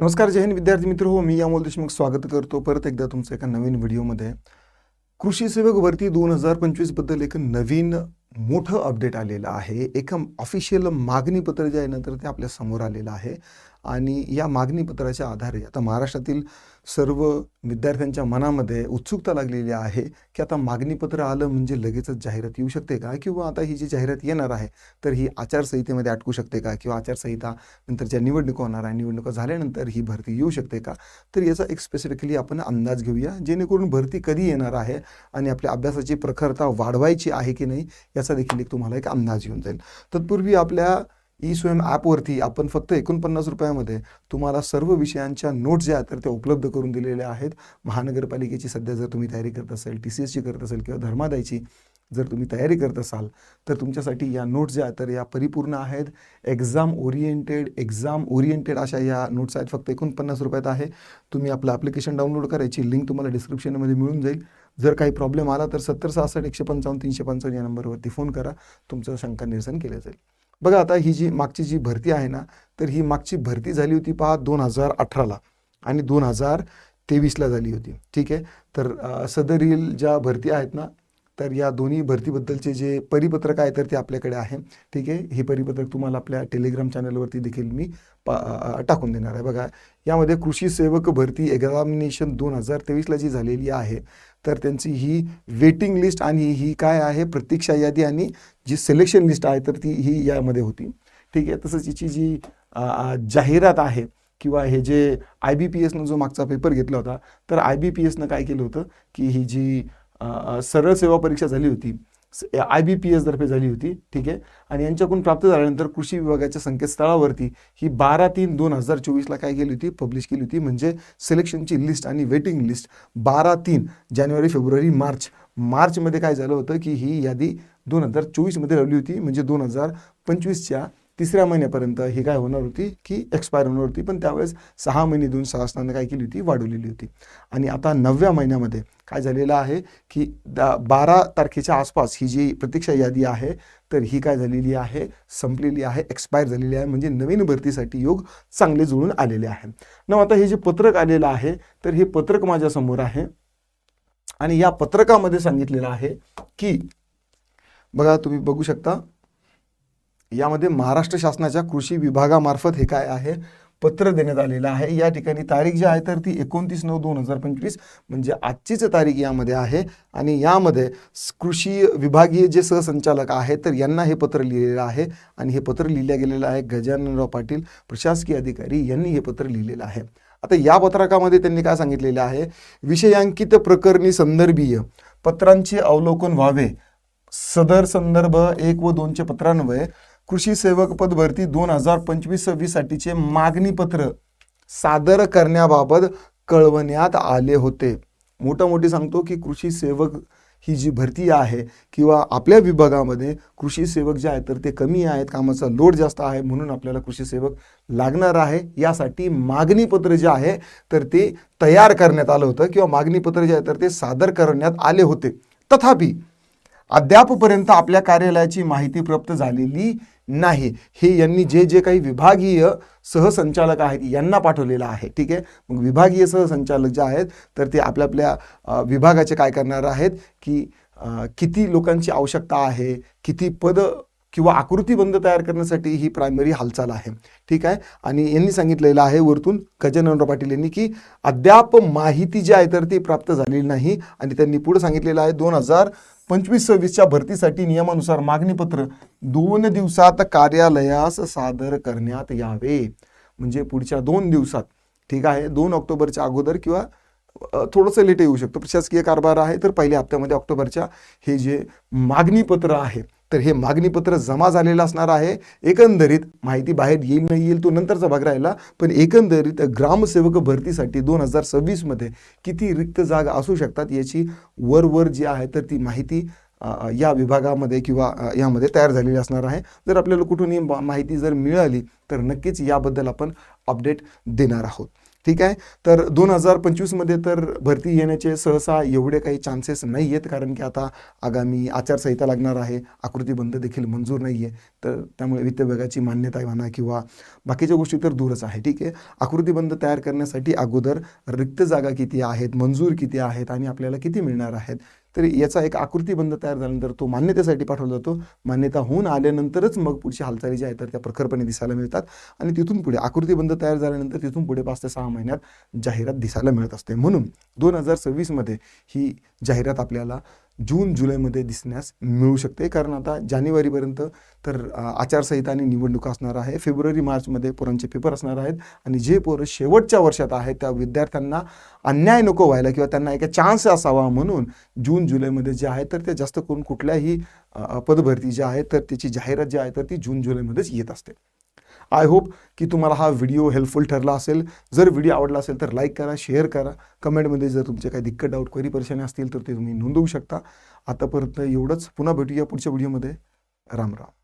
नमस्कार जय हिंद विद्यार्थी मित्र. हो मी अमोल देशमुख स्वागत करतो परत एकदा तुमचं एका नवीन व्हिडिओमध्ये. कृषी सेवक भरती दोन हजार पंचवीसबद्दल एक नवीन मोठं अपडेट आलेलं आहे. एक ऑफिशियल मागणीपत्र जे आहे ना तर ते आपल्यासमोर आलेलं आहे. आणि या मागणीपत्राच्या आधारे आता महाराष्ट्रातील सर्व विद्यार्थ्यांच्या मनामध्ये उत्सुकता लागलेली आहे की आता मागणीपत्र आलं म्हणजे लगेचच जाहिरात येऊ शकते का? किंवा आता ही जी जाहिरात येणार आहे तर ही आचारसंहितेमध्ये अटकू शकते का? किंवा आचारसंहिता नंतर ज्या निवडणुका होणार आहे निवडणुका झाल्यानंतर ही भरती येऊ शकते का? तर याचा एक स्पेसिफिकली आपण अंदाज घेऊया जेणेकरून भरती कधी येणार आहे आणि आपल्या अभ्यासाची प्रखरता वाढवायची आहे की नाही याचा देखील एक तुम्हाला एक अंदाज येऊन जाईल. तत्पूर्वी आपल्या ई स्वयं ॲपवरती आपण फक्त एकोणपन्नास रुपयामध्ये तुम्हाला सर्व विषयांच्या नोट्स ज्या आहेत तर त्या उपलब्ध करून दिलेल्या आहेत. महानगरपालिकेची सध्या जर तुम्ही तयारी करत असेल टी सी एसची करत असेल किंवा धर्मादायची जर तुम्ही तयारी करत असाल तर तुमच्यासाठी या नोट्स ज्या आहेत तर या परिपूर्ण आहेत. एक्झाम ओरिएंटेड एक्झाम ओरिएंटेड अशा या नोट्स आहेत. फक्त एकोणपन्नास रुपयात आहे. तुम्ही आपलं ॲप्लिकेशन डाउनलोड करायची. लिंक तुम्हाला डिस्क्रिप्शनमध्ये मिळून जाईल. जर काही प्रॉब्लेम आला तर सत्तर सहासष्ट एकशे पंचावन्न तीनशे पंचावन्न या नंबरवरती फोन करा. तुमचं शंका निरसन केलं जाईल. बघा आता ही जी मागची जी भरती आहे ना तर ही मागची भरती झाली होती पहा दोन हजार अठराला आणि दोन हजार तेवीसला झाली होती. ठीक आहे? तर सदरील ज्या भरती आहेत ना तर या दोन्ही भरतीबद्दलचे जे परिपत्रक आहे तर ते आपल्याकडे आहे. ठीक आहे? हे परिपत्रक तुम्हाला आपल्या टेलिग्राम चॅनलवरती देखील मी पा टाकून देणार आहे. बघा यामध्ये कृषी सेवक भरती एक्झामिनेशन दोन हजार तेवीसला जी झालेली आहे तर त्यांची ही वेटिंग लिस्ट आणि ही काय आहे? प्रतीक्षा यादी आणि जी सिलेक्शन लिस्ट आहे तर ती ही यामध्ये होती. ठीक आहे? तसंच हिची जी जाहिरात आहे किंवा हे जे आय बी पी एसनं जो मागचा पेपर घेतला होता तर आय बी पी एसनं काय केलं होतं की ही जी सरळ सेवा परीक्षा झाली होती. आय बी पी एसतर्फे झाली होती. ठीक आहे? आणि यांच्याकडून प्राप्त झाल्यानंतर कृषी विभागाच्या संकेतस्थळावरती ही बारा तीन दोन हजार चोवीसला काय केली होती? पब्लिश केली होती. म्हणजे सिलेक्शनची लिस्ट आणि वेटिंग लिस्ट बारा तीन जानेवारी फेब्रुवारी मार्च. मार्चमध्ये काय झालं होतं की ही यादी दोन हजार चोवीसमध्ये लावली होती. म्हणजे दोन हजार पंचवीसच्या तिसऱ्या महिन्यापर्यंत ही काय होणार होती की एक्सपायर होणार होती. पण त्यावेळेस सहा महिने देऊन शासनाने काय केली होती? वाढवलेली होती. आणि आता नवव्या महिन्यामध्ये काय झालेलं आहे की दा बारा तारखेच्या आसपास ही जी प्रतीक्षा यादी आहे तर ही काय झालेली आहे? संपलेली आहे एक्सपायर झालेली आहे. म्हणजे नवीन भरतीसाठी योग चांगले जुळून आलेले आहे. न आता हे जे पत्रक आलेलं आहे तर हे पत्रक माझ्यासमोर आहे. आणि या पत्रकामध्ये सांगितलेलं आहे की बघा तुम्ही बघू शकता. यामध्ये महाराष्ट्र शासनाच्या कृषी विभागामार्फत हे काय आहे? पत्र देण्यात आलेलं आहे. या ठिकाणी तारीख जी आहे तर ती एकोणतीस नऊ दोन हजार पंचवीस म्हणजे आजचीच तारीख यामध्ये आहे. आणि यामध्ये कृषी विभागीय जे सहसंचालक आहेत तर यांना हे पत्र लिहिलेलं आहे. आणि हे पत्र लिहिलं गेलेलं आहे गजाननराव पाटील प्रशासकीय अधिकारी यांनी हे पत्र लिहिलेलं आहे. आता या पत्रकामध्ये त्यांनी काय सांगितलेलं आहे? विषयांकित प्रकरणी संदर्भीय पत्रांचे अवलोकन व्हावे. सदर संदर्भ एक व दोनचे पत्रान्वये कृषी सेवक पद भरती दोन हजार पंचवीस सव्वीससाठीचे मागणीपत्र मागणी पत्र सादर करण्याबाबत कळवण्यात आले होते. मोठं मोठी सांगतो की कृषी सेवक ही जी भरती आहे किंवा आपल्या विभागामध्ये कृषी सेवक जे आहेत तर ते कमी आहेत कामाचा लोड जास्त आहे म्हणून आपल्याला कृषी सेवक लागणार आहे. यासाठी मागणीपत्र जे आहे तर ते तयार करण्यात आलं होतं किंवा मागणीपत्र जे आहे तर ते सादर करण्यात आले होते. तथापि अद्यापपर्यंत आपल्या कार्यालयाची माहिती प्राप्त झालेली नाही. हे यांनी जे जे काही विभागीय सहसंचालक आहेत यांना पाठवलेलं आहे. ठीक आहे? मग विभागीय सहसंचालक जे आहेत तर ते आपल्या आपल्या विभागाचे काय करणार आहेत की किती लोकांची आवश्यकता आहे किती पद किंवा आकृतीबंध तयार करण्यासाठी ही प्रायमरी हालचाल आहे. ठीक आहे? आणि यांनी सांगितलेलं आहे वरतून गजाननराव पाटील यांनी की अद्याप माहिती जी आहे तर ती प्राप्त झालेली नाही. आणि त्यांनी पुढे सांगितलेलं आहे दोन हजार पंचवीस सव्वीसच्या भरतीसाठी नियमानुसार मागणीपत्र दोन दिवसात कार्यालयास सादर करण्यात यावे. म्हणजे पुढच्या दोन दिवसात. ठीक आहे? दोन ऑक्टोबरच्या अगोदर किंवा थोडंसं लेट येऊ शकतो. प्रशासकीय कारभार आहे तर पहिल्या हप्त्यामध्ये ऑक्टोबरच्या हे जे मागणीपत्र आहे तर हे मागणीपत्र जमा झालेलं असणार आहे. एकंदरीत माहिती बाहेर येईल नाही येईल तो नंतरचा भाग राहिला. पण एकंदरीत ग्रामसेवक भरतीसाठी दोन हजार सव्वीसमध्ये किती रिक्त जागा असू शकतात याची वरवर जी आहे तर ती माहिती या विभागामध्ये किंवा यामध्ये तयार झालेली असणार आहे. जर आपल्याला कुठूनही माहिती जर मिळाली तर नक्कीच याबद्दल आपण अपडेट देणार आहोत. ठीक आहे? तर दोन हजार पंचवीसमध्ये तर भरती येण्याचे सहसा एवढे काही चान्सेस नाही आहेत कारण की आता आगामी आचारसंहिता लागणार आहे. आकृतीबंध देखील मंजूर नाही आहे तर त्यामुळे वित्त विभागाची मान्यता म्हणा किंवा बाकीच्या गोष्टी तर दूरच आहे. ठीक आहे? आकृतीबंध तयार करण्यासाठी अगोदर रिक्त जागा किती आहेत मंजूर किती आहेत आणि आपल्याला किती मिळणार आहेत? तरी याचा एक आकृतीबंध तयार झाल्यानंतर तो मान्यतेसाठी पाठवला जातो. मान्यता होऊन आल्यानंतरच मग पुढची हालचाली ज्या आहेत तर त्या प्रखरपणे दिसायला मिळतात. आणि तिथून पुढे आकृतीबंध तयार झाल्यानंतर तिथून पुढे पाच ते सहा महिन्यात जाहिरात दिसायला मिळत असते. म्हणून दोन हजार सव्वीसमध्ये ही जाहिरात आपल्याला जून जुलैमध्ये दिसण्यास मिळू शकते. कारण आता जानेवारीपर्यंत तर आचारसंहिता आणि निवडणुका असणार आहे. फेब्रुवारी मार्चमध्ये पोरांचे पेपर असणार आहेत. आणि जे पोरं शेवटच्या वर्षात आहेत त्या विद्यार्थ्यांना अन्याय नको व्हायला किंवा त्यांना एक चान्स असावा म्हणून जून जुलैमध्ये जे आहे तर ते जास्त करून कुठल्याही पदभरती ज्या आहेत तर त्याची जाहिरात जी आहे तर ती जून जुलैमध्येच येत असते. आय होप की तुम्हाला हा व्हिडिओ हेल्पफुल ठरला असेल. जर व्हिडिओ आवडला असेल तर लाईक करा शेअर करा. कमेंटमध्ये जर तुमचे काही दिक्कत डाऊट क्वेरी परेशानी असतील तर ते तुम्ही नोंदवू शकता. आतापर्यंत एवढंच. पुन्हा भेटूया पुढच्या व्हिडिओमध्ये राम राम.